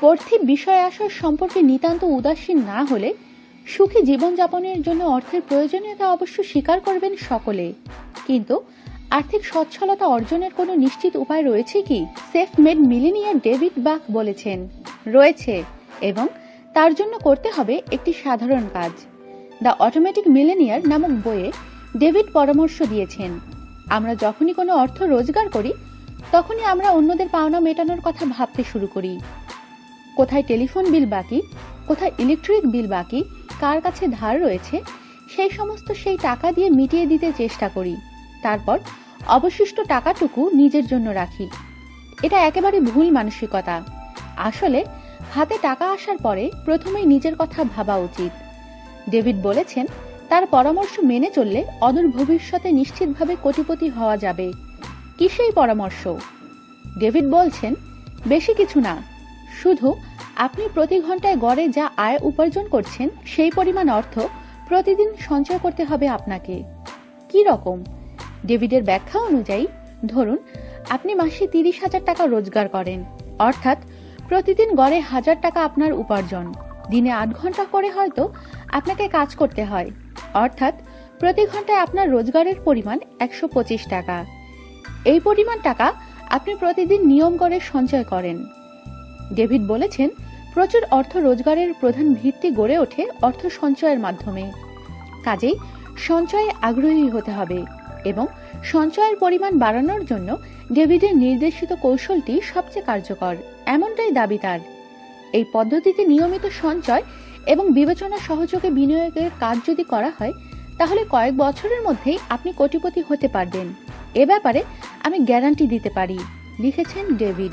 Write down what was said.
পার্থিব বিষয় আসার সম্পর্কে নিতান্ত উদাসীন না হলে সুখী জীবনযাপনের জন্য অর্থের প্রয়োজনীয়তা অবশ্য স্বীকার করবেন সকলে। কিন্তু আর্থিক সচ্ছলতা অর্জনের কোনো নিশ্চিত উপায় রয়েছে কি? সেফ মেড মিলিনিয়ার ডেভিড বাক বলেছেন। রয়েছে এবং তার জন্য করতে হবে একটি সাধারণ কাজ। দ্য অটোমেটিক মিলেনিয়ার নামক বইয়ে ডেভিড পরামর্শ দিয়েছেন, আমরা যখনই কোনো অর্থ রোজগার করি, তখনই আমরা অন্যদের পাওনা মেটানোর কথা ভাবতে শুরু করি। কোথায় টেলিফোন বিল বাকি, কোথায় ইলেকট্রিক বিল বাকি, কার কাছে ধার রয়েছে, সেই সমস্ত সেই টাকা দিয়ে মিটিয়ে দিতে চেষ্টা করি। তারপর অবশিষ্ট টাকাটুকু নিজের জন্য রাখি। এটা একেবারে ভুল মানসিকতা। আসলে হাতে টাকা আসার পরে প্রথমেই নিজের কথা ভাবা উচিত। ডেভিড বলেছেন, তার পরামর্শ মেনে চললে অদূর ভবিষ্যতে নিশ্চিতভাবে কোটিপতি হওয়া যাবে। কি সেই পরামর্শ? ডেভিড বলছেন, বেশি কিছু না। শুধু আপনি প্রতি ঘন্টায় গড়ে যা আয় উপার্জন করছেন, সেই পরিমাণ অর্থ প্রতিদিন সঞ্চয় করতে হবে আপনাকে। কি রকম? ডেভিডের ব্যাখ্যা অনুযায়ী, ধরুন, আপনি মাসে তিরিশ হাজার টাকা রোজগার করেন, অর্থাৎ প্রতিদিন গড়ে হাজার টাকা আপনার উপার্জন। দিনে আট ঘণ্টা করে হয়তো আপনাকে কাজ করতে হয়, অর্থাৎ প্রতি ঘন্টায় আপনার রোজগারের পরিমাণ একশো পঁচিশ টাকা। এই পরিমাণ টাকা আপনি প্রতিদিন নিয়ম করে সঞ্চয় করেন। ডেভিড বলেছেন, প্রচুর অর্থ রোজগারের প্রধান ভিত্তি গড়ে ওঠে অর্থ সঞ্চয়ের মাধ্যমে। কাজেই সঞ্চয়ে আগ্রহী হতে হবে এবং সঞ্চয়ের পরিমাণ বাড়ানোর জন্য ডেভিডের নির্দেশিত কৌশলটি সবচেয়ে কার্যকর। এমনটাই দাবি তার। এই পদ্ধতিতে নিয়মিত সঞ্চয় এবং বিবেচনা সহযোগে বিনিয়োগের কাজ যদি করা হয়, তাহলে কয়েক বছরের মধ্যেই আপনি কোটিপতি হতে পারবেন। এ ব্যাপারে আমি গ্যারান্টি দিতে পারি, লিখেছেন ডেভিড।